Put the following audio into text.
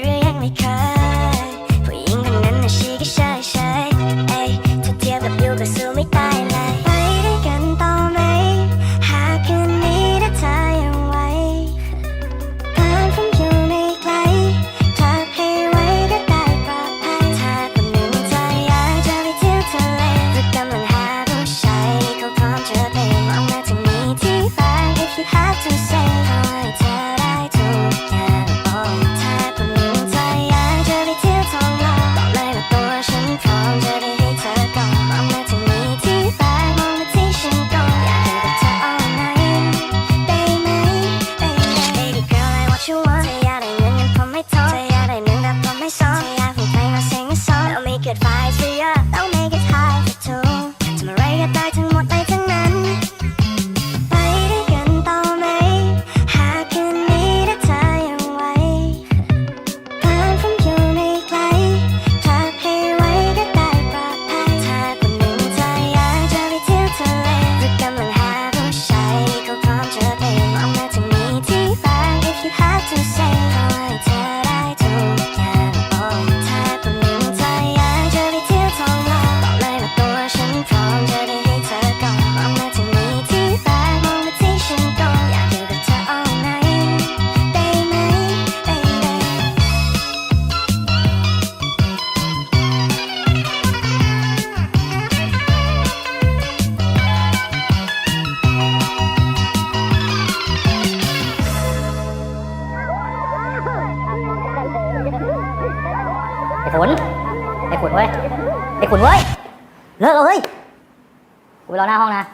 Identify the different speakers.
Speaker 1: เรื่องไม่เคย
Speaker 2: ขุนไอ้ขุนเว้ยไอ้ขุนเว้ยเลิกเอาเฮ้ยกูไปรอหน้าห้องนะ